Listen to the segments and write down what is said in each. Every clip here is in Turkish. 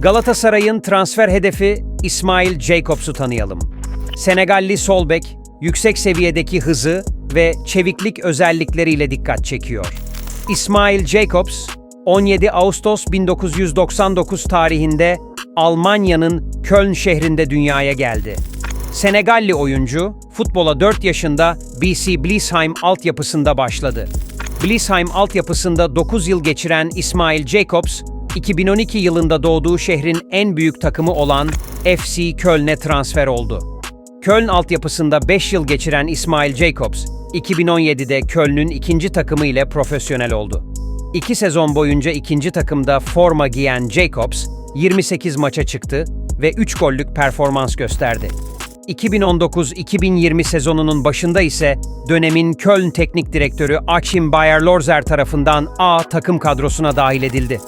Galatasaray'ın transfer hedefi İsmail Jacobs'u tanıyalım. Senegalli sol bek, yüksek seviyedeki hızı ve çeviklik özellikleriyle dikkat çekiyor. İsmail Jacobs, 17 Ağustos 1999 tarihinde Almanya'nın Köln şehrinde dünyaya geldi. Senegalli oyuncu, futbola 4 yaşında BC Blisheim altyapısında başladı. Blisheim altyapısında 9 yıl geçiren İsmail Jacobs, 2012 yılında doğduğu şehrin en büyük takımı olan FC Köln'e transfer oldu. Köln altyapısında 5 yıl geçiren İsmail Jacobs, 2017'de Köln'ün ikinci takımı ile profesyonel oldu. İki sezon boyunca ikinci takımda forma giyen Jacobs, 28 maça çıktı ve 3 gollük performans gösterdi. 2019-2020 sezonunun başında ise dönemin Köln Teknik Direktörü Achim Bayer-Lorzer tarafından A takım kadrosuna dahil edildi.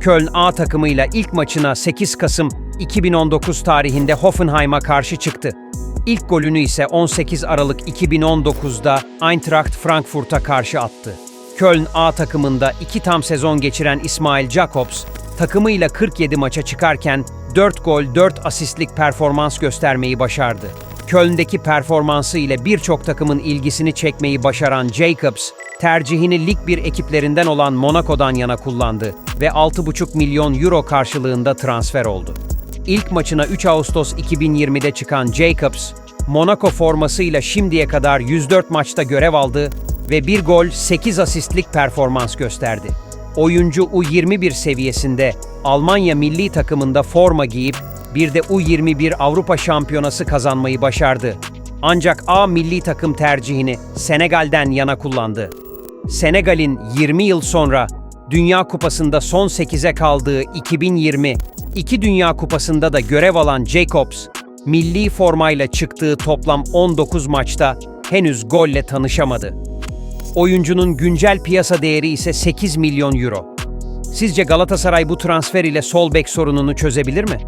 Köln A takımıyla ilk maçına 8 Kasım 2019 tarihinde Hoffenheim'a karşı çıktı. İlk golünü ise 18 Aralık 2019'da Eintracht Frankfurt'a karşı attı. Köln A takımında iki tam sezon geçiren İsmail Jacobs, takımıyla 47 maça çıkarken 4 gol 4 asistlik performans göstermeyi başardı. Köln'deki performansı ile birçok takımın ilgisini çekmeyi başaran Jacobs, tercihini lig bir ekiplerinden olan Monaco'dan yana kullandı ve 6,5 milyon euro karşılığında transfer oldu. İlk maçına 3 Ağustos 2020'de çıkan Jacobs, Monaco formasıyla şimdiye kadar 104 maçta görev aldı ve bir gol 8 asistlik performans gösterdi. Oyuncu U21 seviyesinde Almanya milli takımında forma giyip bir de U21 Avrupa Şampiyonası kazanmayı başardı. Ancak A milli takım tercihini Senegal'den yana kullandı. Senegal'in 20 yıl sonra Dünya Kupası'nda son 8'e kaldığı 2020, iki Dünya Kupası'nda da görev alan Jacobs, milli formayla çıktığı toplam 19 maçta henüz golle tanışamadı. Oyuncunun güncel piyasa değeri ise 8 milyon euro. Sizce Galatasaray bu transfer ile sol bek sorununu çözebilir mi?